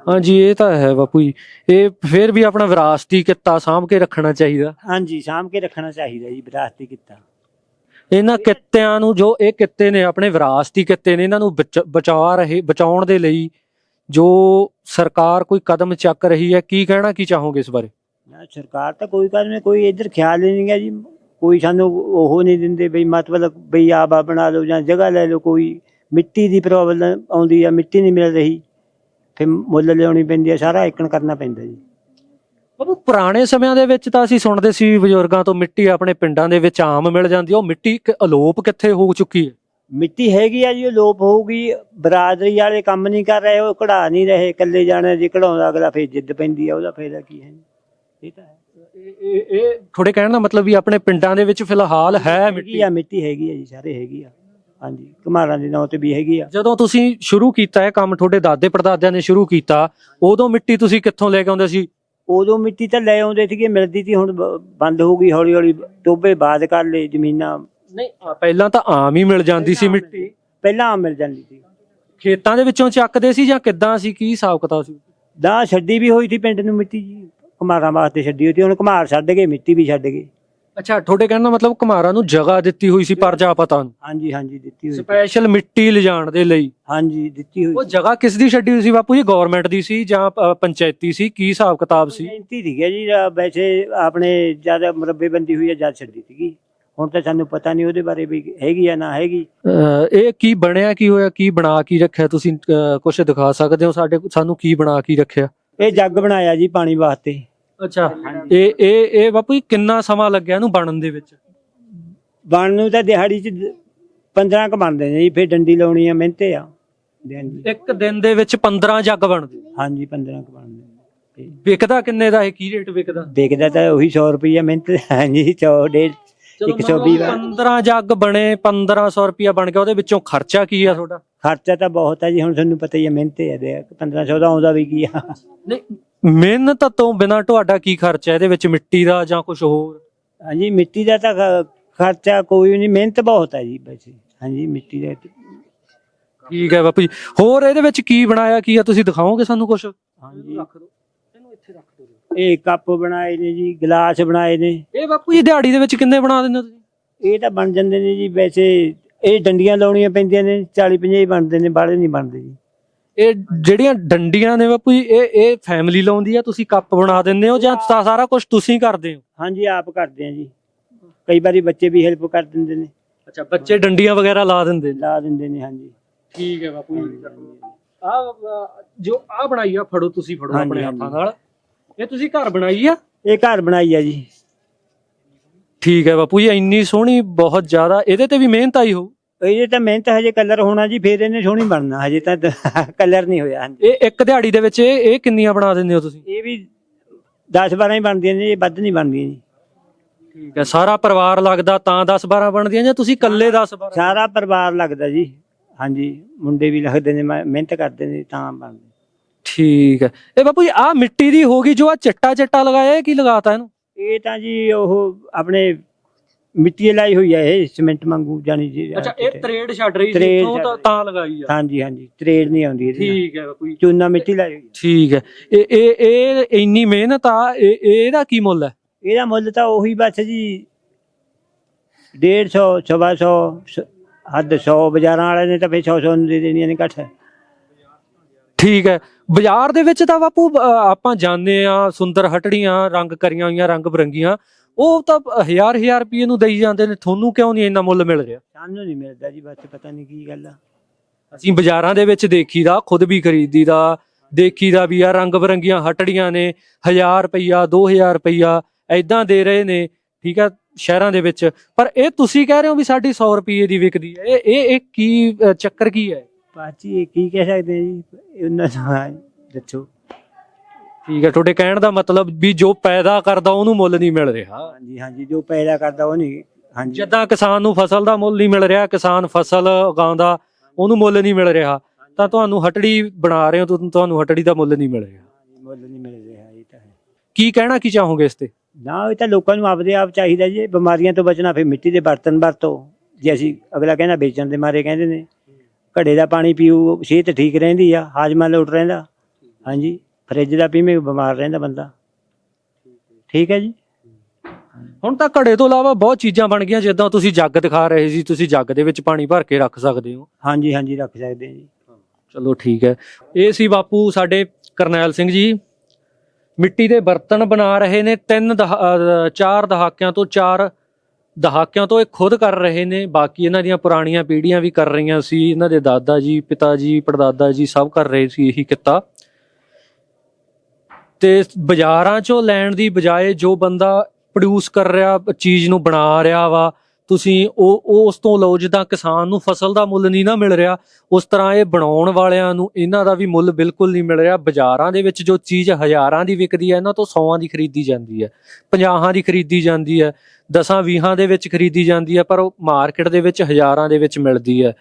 ਹਾਂਜੀ ਇਹ ਤਾਂ ਹੈ ਬਾਪੂ ਜੀ। ਇਹ ਫਿਰ ਵੀ ਆਪਣਾ ਵਿਰਾਸਤੀ ਕਿੱਤਾ ਸਾਂਭ ਕੇ ਰੱਖਣਾ ਚਾਹੀਦਾ। ਹਾਂਜੀ ਸਾਂਭ ਕੇ ਰੱਖਣਾ ਚਾਹੀਦਾ ਜੀ ਵਿਰਾਸਤੀ ਕੀਤਾ। ਇਹਨਾਂ ਕਿੱਤਿਆਂ ਨੂੰ ਜੋ ਇਹ ਕਿੱਤੇ ਨੇ ਆਪਣੇ ਵਿਰਾਸਤੀ ਕਿੱਤੇ ਨੇ ਇਹਨਾਂ ਨੂੰ ਬਚ- ਰਹੇ ਬਚਾਉਣ ਦੇ ਲਈ ਜੋ ਸਰਕਾਰ ਕੋਈ ਕਦਮ ਚੱਕ ਰਹੀ ਹੈ ਕੀ ਕਹਿਣਾ ਕੀ ਚਾਹੋਗੇ ਇਸ ਬਾਰੇ? ਨਾ ਸਰਕਾਰ ਤਾਂ ਕੋਈ ਨਹੀਂ ਕੋਈ ਇੱਧਰ ਖਿਆਲ ਹੀ ਨਹੀਂ ਗਿਆ ਜੀ। ਕੋਈ ਸਾਨੂੰ ਉਹ ਨਹੀਂ ਦਿੰਦੇ ਬਈ ਮਤਲਬ ਬਈ ਆਪ ਆ ਬਣਾ ਲਓ ਜਾਂ ਜਗ੍ਹਾ ਲੈ ਲਓ ਕੋਈ ਮਿੱਟੀ ਦੀ ਪ੍ਰੋਬਲਮ ਆਉਂਦੀ ਆ ਮਿੱਟੀ ਨਹੀਂ ਮਿਲ ਰਹੀ ਫਿਰ ਮੁੱਲ ਲਿਆਉਣੀ ਪੈਂਦੀ ਆ ਸਾਰਾ ਇੱਕਣ ਕਰਨਾ ਪੈਂਦਾ ਜੀ। ਬਾਬੂ ਪੁਰਾਣੇ ਸਮਿਆਂ ਦੇ ਵਿੱਚ ਤਾਂ ਅਸੀਂ ਸੁਣਦੇ ਸੀ ਬਜ਼ੁਰਗਾਂ ਤੋਂ ਮਿੱਟੀ ਆਪਣੇ ਪਿੰਡਾਂ ਦੇ ਵਿੱਚ ਆਮ ਮਿਲ ਜਾਂਦੀ ਉਹ ਮਿੱਟੀ ਇੱਕ ਅਲੋਪ ਕਿੱਥੇ ਹੋ ਚੁੱਕੀ ਹੈ? ਮਿੱਟੀ ਹੈਗੀ ਆ ਜੀ ਉਹ ਲੋਪ ਹੋਊਗੀ ਬਰਾਦਰੀ ਵਾਲੇ ਕੰਮ ਨਹੀਂ ਕਰ ਰਹੇ ਉਹ ਕਢਾ ਨਹੀਂ ਰਹੇ ਇਕੱਲੇ ਜਾਣੇ ਜੇ ਕਢਾਉਂਦਾ ਅਗਲਾ ਫੇਰ ਜਿੱਦ ਪੈਂਦੀ ਆ ਉਹਦਾ ਫਾਇਦਾ ਕੀ ਹੈ ਇਹ ਤਾਂ ਹੈ। ਇਹ ਥੋੜੇ ਕਹਿਣ ਦਾ ਮਤਲਬ ਵੀ ਆਪਣੇ ਪਿੰਡਾਂ ਦੇ ਵਿੱਚ ਫਿਲਹਾਲ ਹੈ ਮਿੱਟੀ ਆ ਮਿੱਟੀ? ਹੈਗੀ ਆ ਜੀ ਸਾਰੇ ਹੈਗੀ ਆ। ਹਾਂਜੀ ਕੁਮਾਰਾਂ ਦੇ ਨਾਂ ਤੇ ਵੀ ਹੈਗੀ ਆ। ਜਦੋਂ ਤੁਸੀਂ ਸ਼ੁਰੂ ਕੀਤਾ ਇਹ ਕੰਮ ਤੁਹਾਡੇ ਦਾਦੇ ਪੜਦਾਦਿਆਂ ਨੇ ਸ਼ੁਰੂ ਕੀਤਾ ਉਦੋਂ ਮਿੱਟੀ ਤੁਸੀਂ ਕਿੱਥੋਂ ਲੈ ਕੇ ਆਉਂਦੇ ਸੀ? ਉਦੋਂ ਮਿੱਟੀ ਤਾਂ ਲੈ ਆਉਂਦੇ ਸੀਗੇ ਮਿਲਦੀ ਸੀ ਹੁਣ ਬ- ਬੰਦ ਹੋ ਗਈ ਹੌਲੀ ਹੌਲੀ ਟੋਬੇ ਬਾਦ ਕਰ ਲਏ ਜ਼ਮੀਨਾਂ। ਨਹੀਂ ਪਹਿਲਾਂ ਤਾਂ ਆਮ ਹੀ ਮਿਲ ਜਾਂਦੀ ਸੀ ਮਿੱਟੀ। ਪਹਿਲਾਂ ਆਮ ਮਿਲ ਜਾਂਦੀ ਸੀ। ਖੇਤਾਂ ਦੇ ਵਿੱਚੋਂ ਚੱਕਦੇ ਸੀ ਜਾਂ ਕਿੱਦਾਂ ਸੀ? ਕੀ ਹਿਸਾਬ ਕਿਤਾਬ ਸੀ? ਦਾ ਛੱਡੀ ਵੀ ਹੋਈ ਸੀ ਪਿੰਡ ਨੂੰ ਮਿੱਟੀ ਜੀ। ਕੁਮਾਰਾਂ ਵਾਸਤੇ ਛੱਡੀ ਹੋਈ ਸੀ ਹੁਣ ਕੁਮਾਰ ਛੱਡ ਗਏ ਮਿੱਟੀ ਵੀ ਛੱਡ ਗਏ। ਅੱਛਾ ਤੁਹਾਡੇ ਕਹਿਣ ਦਾ ਮਤਲਬ ਕੁਮਾਰਾਂ ਨੂੰ ਜਗ੍ਹਾ ਦਿੱਤੀ ਹੋਈ ਸੀ ਪਰਜਾਪਤਾਂ ਨੂੰ? ਹਾਂਜੀ ਹਾਂਜੀ ਦਿੱਤੀ ਹੋਈ ਸੀ। ਸਪੈਸ਼ਲ ਮਿੱਟੀ ਲਿਜਾਣ ਦੇ ਲਈ। ਹਾਂਜੀ ਦਿੱਤੀ ਹੋਈ ਉਹ ਜਗ੍ਹਾ ਕਿਸ ਦੀ ਛੱਡੀ ਹੋਈ ਸੀ ਬਾਪੂ ਜੀ ਗਵਰਨਮੈਂਟ ਦੀ ਸੀ ਜਾਂ ਅ, ਪੰਚਾਇਤੀ ਸੀ? ਕੀ ਹਿਸਾਬ ਕਿਤਾਬ ਸੀ? ਬੇਨਤੀ ਸੀਗੀ ਜੀ ਅਹ ਵੈਸੇ ਆਪਣੇ ਜ਼ਿਆਦਾ ਮੁਰੱਬੇ ਬੰਦੀ ਹੋਈ ਆ ਜਦ ਛੱਡੀ ਸੀਗੀ। ਹੁਣ ਤਾਂ ਸਾਨੂੰ ਪਤਾ ਨਹੀਂ ਉਹਦੇ ਬਾਰੇ ਵੀ ਹੈਗੀ ਆ ਨਾ ਹੈਗੀ। ਅ, ਇਹ ਕੀ ਬਣਿਆ ਕੀ ਹੋਇਆ ਕੀ ਬਣਾ ਕੀ ਰੱਖਿਆ ਤੁਸੀਂ? ਕੁਝ ਦਿਖਾ ਸਕਦੇ ਹੋ ਸਾਡੇ ਸਾਨੂੰ ਕੀ ਬਣਾ ਕੀ ਰੱਖਿਆ? ਇਹ ਜੱਗ ਬਣਾਇਆ ਜੀ ਪਾਣੀ ਵਾਸਤੇ। ਅੱਛਾ। ਇਹ ਇਹ ਇਹ ਬਾਪੂ ਜੀ ਕਿੰਨਾ ਸਮਾਂ ਲੱਗਿਆ ਇਹਨੂੰ ਬਣਨ ਦੇ ਵਿੱਚ? ਬਣਨ ਨੂੰ ਤਾਂ ਦਿਹਾੜੀ ਚ 15 ਕ ਬਣਦੇ ਨੇ ਜੀ ਫਿਰ ਡੰਡੀ ਲਾਉਣੀ ਆ ਮਿਹਨਤੇ ਆ। ਇੱਕ ਦਿਨ ਦੇ ਵਿੱਚ 15 ਜੱਗ ਬਣਦੇ? ਹਾਂਜੀ 15 ਕ ਬਣਦੇ ਨੇ। ਤੇ ਵਿਕਦਾ ਕਿੰਨੇ ਦਾ ਇਹ? ਕੀ ਰੇਟ ਵਿਕਦਾ? ਵਿਕਦਾ ਤਾਂ ਉਹੀ 100 ਰੁਪਈਆ ਮਿਹਨਤ ਹਾਂਜੀ 100 ਡੇਢ 120 ਦਾ 15 ਜੱਗ ਬਣੇ 1500 ਰੁਪਿਆ ਬਣ ਗਿਆ ਉਹਦੇ ਵਿੱਚੋਂ ਖਰਚਾ ਕੀ ਆ ਤੁਹਾਡਾ? ਖਰਚਾ ਤਾਂ ਬਹੁਤ ਹੈ ਜੀ ਹੁਣ ਤੁਹਾਨੂੰ ਪਤਾ ਹੀ ਹੈ ਮਿਹਨਤੇ ਆ ਦੇ 1500 ਦਾ ਆਉਂਦਾ ਵੀ ਕੀ ਆ। ਨਹੀਂ ਮਿਹਨਤ ਤੋਂ ਬਿਨਾ ਤੁਹਾਡਾ ਕੀ ਖਰਚਾ ਇਹਦੇ ਵਿੱਚ ਮਿੱਟੀ ਦਾ ਜਾਂ ਕੁਝ ਹੋਰ? ਹਾਂਜੀ ਮਿੱਟੀ ਦਾ ਤਾਂ ਖ- ਖਰਚਾ ਕੋਈ ਨਹੀਂ ਮਿਹਨਤ ਬਹੁਤ ਹੈ ਜੀ ਵੈਸੇ ਹਾਂਜੀ ਮਿੱਟੀ ਦਾ ਠੀਕ ਹੈ ਬਾਪੂ ਜੀ। ਹੋਰ ਇਹਦੇ ਵਿੱਚ ਕੀ ਬਣਾਇਆ ਕੀ ਆ ਤੁਸੀਂ ਦਿਖਾਓਗੇ ਸਾਨੂੰ ਕੁਝ ਹਾਂਜੀ। ਰੱਖ ਦਿਓ ਇਹਨੂੰ ਇੱਥੇ ਰੱਖ ਦਿਓ ਇਹ ਕੱਪ ਬਣਾਏ ਨੇ ਜੀ ਗਲਾਸ ਬਣਾਏ ਨੇ। ਇਹ ਬਾਪੂ ਜੀ ਦਿਹਾੜੀ ਦੇ ਵਿੱਚ ਕਿੰਨੇ ਬਣਾ ਦਿੰਦੇ ਹੋ ਤੁਸੀਂ? ਇਹ ਤਾਂ ਬਣ ਜਾਂਦੇ ਨੇ ਜੀ ਵੈਸੇ ਇਹ ਡੰਡੀਆਂ ਲਾਉਣੀਆਂ ਪੈਂਦੀਆਂ ਨੇ 40 50 ਹੀ ਬਣਦੇ ਨੇ ਬਾਹਲੇ ਨਹੀਂ ਬਣਦੇ ਜੀ। ਇਹ ਜਿਹੜੀਆਂ ਡੰਡੀਆਂ ਨੇ ਬਾਪੂ ਜੀ ਇਹ ਇਹ ਫੈਮਿਲੀ ਲਾਉਂਦੀ ਆ ਤੁਸੀਂ ਕੱਪ ਬਣਾ ਦਿੰਦੇ ਹੋ ਜਾਂ ਸਾ- ਸਾਰਾ ਕੁਝ ਤੁਸੀਂ ਕਰਦੇ ਹੋ? ਹਾਂਜੀ ਆਪ ਕਰਦੇ ਆ ਜੀ। ਕਈ ਵਾਰੀ ਬੱਚੇ ਵੀ ਹੈਲਪ ਕਰ ਦਿੰਦੇ ਨੇ। ਅੱਛਾ ਬੱਚੇ ਡੰਡੀਆਂ ਵਗੈਰਾ ਲਾ ਦਿੰਦੇ ਨੇ? ਲਾ ਦਿੰਦੇ ਨੇ ਹਾਂਜੀ। ਠੀਕ ਹੈ ਬਾਪੂ ਜੀ। ਆ ਜੋ ਆ ਬਣਾਈ ਆ ਫੜੋ ਤੁਸੀਂ ਫੜੋ ਹਾਂਜੀ, ਆਪਣੇ ਹਾਂਜੀ। ਹੱਥਾਂ ਨਾਲ। ਇਹ ਤੁਸੀਂ ਘਰ ਬਣਾਈ ਆ? ਇਹ ਘਰ ਬਣਾਈ ਆ ਜੀ। ਠੀਕ ਹੈ ਬਾਪੂ ਜੀ ਇੰਨੀ ਸੋਹਣੀ ਬਹੁਤ ਜ਼ਿਆਦਾ। ਇਹਦੇ ਤੇ ਵੀ ਮਿਹਨਤ ਆਈ ਹੋ ਇਹਦੇ ਤਾਂ ਮਿਹਨਤ ਹਜੇ ਕਲਰ ਹੋਣਾ ਜੀ ਫੇਰ ਇਹਨੇ ਸੋਹਣੀ ਬਣਨਾ। ਹਜੇ ਤਾਂ ਕਲਰ ਨਹੀਂ ਹੋਇਆ ਹਾਂਜੀ। ਇਹ ਇੱਕ ਦਿਹਾੜੀ ਦੇ ਵਿੱਚ ਇਹ ਇਹ ਕਿੰਨੀਆਂ ਬਣਾ ਦਿੰਦੇ ਹੋ ਤੁਸੀਂ? ਇਹ ਵੀ 10 12 ਹੀ ਬਣਦੀਆਂ ਨੇ ਇਹ ਵੱਧ ਨਹੀਂ ਬਣਦੀਆਂ ਜੀ। ਠੀਕ ਹੈ ਸਾਰਾ ਪਰਿਵਾਰ ਲੱਗਦਾ ਤਾਂ 10 12 ਬਣਦੀਆਂ ਜਾਂ ਤੁਸੀਂ ਇਕੱਲੇ 10 12 ਸਾਰਾ ਪਰਿਵਾਰ ਲੱਗਦਾ ਜੀ। ਹਾਂਜੀ ਮੁੰਡੇ ਵੀ ਲੱਗਦੇ ਨੇ ਮਿਹਨਤ ਕਰਦੇ ਨੇ ਤਾਂ ਬਣਦੇ। ਠੀਕ ਹੈ। ਇਹ ਬਾਪੂ ਜੀ ਆ ਮਿੱਟੀ ਦੀ ਹੋ ਗਈ ਜੋ ਆ ਚਿੱਟਾ ਚਿੱਟਾ ਲਗਾਇਆ ਇਹ ਕੀ ਲਗਾਤਾ ਇਹਨੂੰ? ਇਹ ਤਾਂ ਜੀ ਉਹ ਆਪਣੇ ਮਿੱਟੀ ਲਾਈ ਹੋਈ ਹੈ ਇਹ ਸੀਮੈਂਟ ਵਾਂਗੂ ਜਾਨੀ ਜੀ ਅੱਛਾ ਇਹ ਤਰੇੜ ਛੱਡ ਰਹੀ ਸੀ ਤਰੇੜ ਤੋਂ ਛੱਡ ਤਾਂ ਲਗਾਈ ਆ। ਹਾਂਜੀ ਹਾਂਜੀ ਤਰੇੜ ਨਹੀਂ ਆਉਂਦੀ ਇਹਦੀ। ਠੀਕ ਹੈ ਬਾਪੂ ਜੀ। ਚੂਨਾ ਮਿੱਟੀ ਲਾਈ ਹੋਈ ਹੈ। ਠੀਕ ਹੈ। ਇਹ ਇਹ ਇਹ ਇੰਨੀ ਮਿਹਨਤ ਆ ਇਹ ਇਹ- ਇਹਦਾ ਕੀ ਮੁੱਲ ਹੈ? ਇਹਦਾ ਮੁੱਲ ਤਾਂ ਉਹੀ ਬਸ ਜੀ 150 ਸਵਾ ਸੌ ਸ- ਹੱਦ 100 ਬਾਜ਼ਾਰਾਂ ਵਾਲੇ ਨੇ ਤਾਂ ਫੇ 100 100 ਦੇ ਦੇਣੀਆਂ ਨੇ ਘੱਟ। ਠੀਕ ਹੈ। ਬਾਜ਼ਾਰ ਦੇ ਵਿੱਚ ਤਾਂ ਬਾਪੂ ਅ, ਆਪਾਂ ਜਾਣਦੇ ਆ ਸੁੰਦਰ ਹਟੜੀਆਂ ਰੰਗ ਕਰੀਆਂ ਹੋਈਆਂ ਰੰਗ ਬਰੰਗੀਆਂ। ਉਹ ਤਾਂ ਹਜ਼ਾਰ ਹਜ਼ਾਰ ਰੁਪਏ ਨੂੰ ਦੇਈ ਜਾਂਦੇ ਨੇ ਤੁਹਾਨੂੰ ਕਿਉਂ ਨਹੀਂ ਇੰਨਾ ਮੁੱਲ ਮਿਲ ਰਿਹਾ? ਸਾਨੂੰ ਨਹੀਂ ਮਿਲਦਾ ਜੀ ਬਸ ਪਤਾ ਨਹੀਂ ਕੀ ਗੱਲ ਆ। ਅਸੀਂ ਬਾਜ਼ਾਰਾਂ ਦੇ ਵਿੱਚ ਦੇਖੀਦਾ ਖੁਦ ਵੀ ਖਰੀਦੀਦਾ ਦੇਖੀਦਾ ਵੀ ਆ ਰੰਗ ਬਰੰਗੀਆਂ ਹਟੜੀਆਂ ਨੇ 1000 ਰੁਪਈਆ 2000 ਰੁਪਈਆ ਐਦਾਂ ਦੇ ਰਹੇ ਨੇ ਠੀਕ ਆ ਸ਼ਹਿਰਾਂ ਦੇ ਵਿੱਚ। ਪਰ ਇਹ ਤੁਸੀਂ ਕਹਿ ਰਹੇ ਹੋ ਵੀ ਸਾਡੀ 100 ਰੁਪਏ ਦੀ ਵਿਕਦੀ ਹੈ ਇਹ ਇਹ ਇਹ ਕੀ ਚੱਕਰ ਕੀ ਹੈ? ਬਾਜੀ ਇਹ ਕੀ ਕਹਿ ਸਕਦੇ ਜੀ? ਉਹਨਾਂ ਦਾ ਦੱਸੋ। ਠੀਕ ਹੈ ਤੁਹਾਡੇ ਕਹਿਣ ਦਾ ਮਤਲਬ ਵੀ ਜੋ ਪੈਦਾ ਕਰਦਾ ਉਹਨੂੰ ਮੁੱਲ ਨਹੀਂ ਮਿਲ ਰਿਹਾ। ਹਾਂਜੀ ਹਾਂਜੀ ਜੋ ਪੈਦਾ ਕਰਦਾ ਉਹ ਨਹੀਂ ਹਾਂਜੀ। ਜਿੱਦਾਂ ਕਿਸਾਨ ਨੂੰ ਫਸਲ ਦਾ ਮੁੱਲ ਨਹੀਂ ਮਿਲ ਰਿਹਾ ਕਿਸਾਨ ਫਸਲ ਉਗਾਉਂਦਾ ਉਹਨੂੰ ਮੁੱਲ ਨਹੀਂ ਮਿਲ ਰਿਹਾ ਤਾਂ ਤੁਹਾਨੂੰ ਹਟੜੀ ਬਣਾ ਰਹੇ ਹੋ ਤੁ- ਤੁਹਾਨੂੰ ਹਟੜੀ ਦਾ ਮੁੱਲ ਨਹੀਂ ਮਿਲ ਰਿਹਾ। ਮੁੱਲ ਨਹੀਂ ਮਿਲ ਰਿਹਾ ਇਹ ਤਾਂ ਹੈ। ਕੀ ਕਹਿਣਾ ਕੀ ਚਾਹੋਗੇ ਇਸ ਤੇ? ਨਾ ਇਹ ਤਾਂ ਲੋਕਾਂ ਨੂੰ ਆਪਦੇ ਆਪ ਚਾਹੀਦਾ ਜੀ ਬਿਮਾਰੀਆਂ ਤੋਂ ਬਚਣਾ ਫਿਰ ਮਿੱਟੀ ਦੇ ਬਰਤਨ ਵਰਤੋ। ਜੇ ਅਸੀਂ ਅਗਲਾ ਕਹਿੰਦਾ ਵੇਚਣ ਦੇ ਮਾਰੇ ਕਹਿੰਦੇ ਨੇ ਘੜੇ ਦਾ ਪਾਣੀ ਪੀਓ ਸਿਹਤ ਠੀਕ ਰਹਿੰਦੀ ਆ ਹਾਜ਼ਮਾ ਲੋਟ ਰਹਿੰਦਾ ਹਾਂਜੀ। ਫਰਿੱਜ ਦਾ ਪੀਵੇਂ ਬਿਮਾਰ ਰਹਿੰਦਾ ਬੰਦਾ। ਠੀਕ ਹੈ ਜੀ? ਹੁਣ ਤਾਂ ਘੜੇ ਤੋਂ ਇਲਾਵਾ ਬਹੁਤ ਚੀਜ਼ਾਂ ਬਣ ਗਈਆਂ ਜਿੱਦਾਂ ਤੁਸੀਂ ਜੱਗ ਦਿਖਾ ਰਹੇ ਸੀ ਤੁਸੀਂ ਜੱਗ ਦੇ ਵਿੱਚ ਪਾਣੀ ਭਰ ਕੇ ਰੱਖ ਸਕਦੇ ਹੋ। ਹਾਂਜੀ ਹਾਂਜੀ ਰੱਖ ਸਕਦੇ ਹਾਂ ਜੀ। ਚਲੋ ਠੀਕ ਹੈ। ਇਹ ਸੀ ਬਾਪੂ ਸਾਡੇ ਕਰਨੈਲ ਸਿੰਘ ਜੀ। ਮਿੱਟੀ ਦੇ ਬਰਤਨ ਬਣਾ ਰਹੇ ਨੇ ਤਿੰਨ ਚਾਰ ਦਹਾਕਿਆਂ ਤੋਂ ਚਾਰ ਦਹਾਕਿਆਂ ਤੋਂ ਇਹ ਖੁਦ ਕਰ ਰਹੇ ਨੇ। ਬਾਕੀ ਇਹਨਾਂ ਦੀਆਂ ਪੁਰਾਣੀਆਂ ਪੀੜ੍ਹੀਆਂ ਵੀ ਕਰ ਰਹੀਆਂ ਸੀ। ਇਹਨਾਂ ਦੇ ਦਾਦਾ ਜੀ ਪਿਤਾ ਜੀ ਪੜਦਾਦਾ ਜੀ ਸਭ ਕਰ ਰਹੇ ਸੀ ਇਹੀ ਕਿੱਤਾ। ਤੇ ਬਾਜ਼ਾਰਾਂ ਚੋਂ ਲੈਣ ਦੀ ਬਜਾਏ ਜੋ ਬੰਦਾ ਪ੍ਰੋਡਿਊਸ ਕਰ ਰਿਹਾ, ਚੀਜ਼ ਨੂੰ ਬਣਾ ਰਿਹਾ ਵਾ, ਤੁਸੀਂ ਉਹ ਉਹ ਉਸ ਤੋਂ ਲਓ, ਜਿੱਦਾਂ ਕਿਸਾਨ ਨੂੰ ਫਸਲ ਦਾ ਮੁੱਲ ਨਹੀਂ ਨਾ ਮਿਲ ਰਿਹਾ, ਉਸ ਤਰ੍ਹਾਂ ਇਹ ਬਣਾਉਣ ਵਾਲਿਆਂ ਨੂੰ ਇਹਨਾਂ ਦਾ ਵੀ ਮੁੱਲ ਬਿਲਕੁਲ ਨਹੀਂ ਮਿਲ ਰਿਹਾ। ਬਾਜ਼ਾਰਾਂ ਦੇ ਵਿੱਚ ਜੋ ਚੀਜ਼ ਹਜ਼ਾਰਾਂ ਦੀ ਵਿਕਦੀ ਹੈ, ਇਹਨਾਂ ਤੋਂ ਸੌਆਂ ਦੀ ਖਰੀਦੀ ਜਾਂਦੀ ਹੈ, ਪੰਜਾਹਾਂ ਦੀ ਖਰੀਦੀ ਜਾਂਦੀ ਹੈ, ਦਸਾਂ, ਵੀਹਾਂ ਦੇ ਵਿੱਚ ਖਰੀਦੀ ਜਾਂਦੀ ਹੈ, ਪਰ ਉਹ ਮਾਰਕੀਟ ਦੇ ਵਿੱਚ ਹਜ਼ਾਰਾਂ ਦੇ ਵਿੱਚ ਮਿਲਦੀ ਹੈ।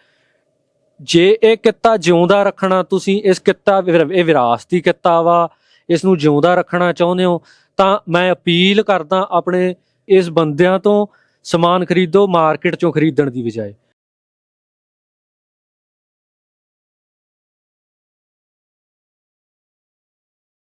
ਜੇ ਇਹ ਕਿੱਤਾ ਜਿਉਂਦਾ ਰੱਖਣਾ, ਤੁਸੀਂ ਇਸ ਕਿੱਤਾ ਵਿਰ- ਇਹ ਵਿਰਾਸਤੀ ਕਿੱਤਾ ਵਾ ਇਸ ਨੂੰ ਜਿਉਂਦਾ ਰੱਖਣਾ ਚਾਹੁੰਦੇ ਹੋ, ਤਾਂ ਮੈਂ ਅਪੀਲ ਕਰਦਾ ਆਪਣੇ ਇਸ ਬੰਦਿਆਂ ਤੋਂ ਸਮਾਨ ਖਰੀਦੋ, ਮਾਰਕੀਟ ਚੋਂ ਖਰੀਦਣ ਦੀ ਬਜਾਏ।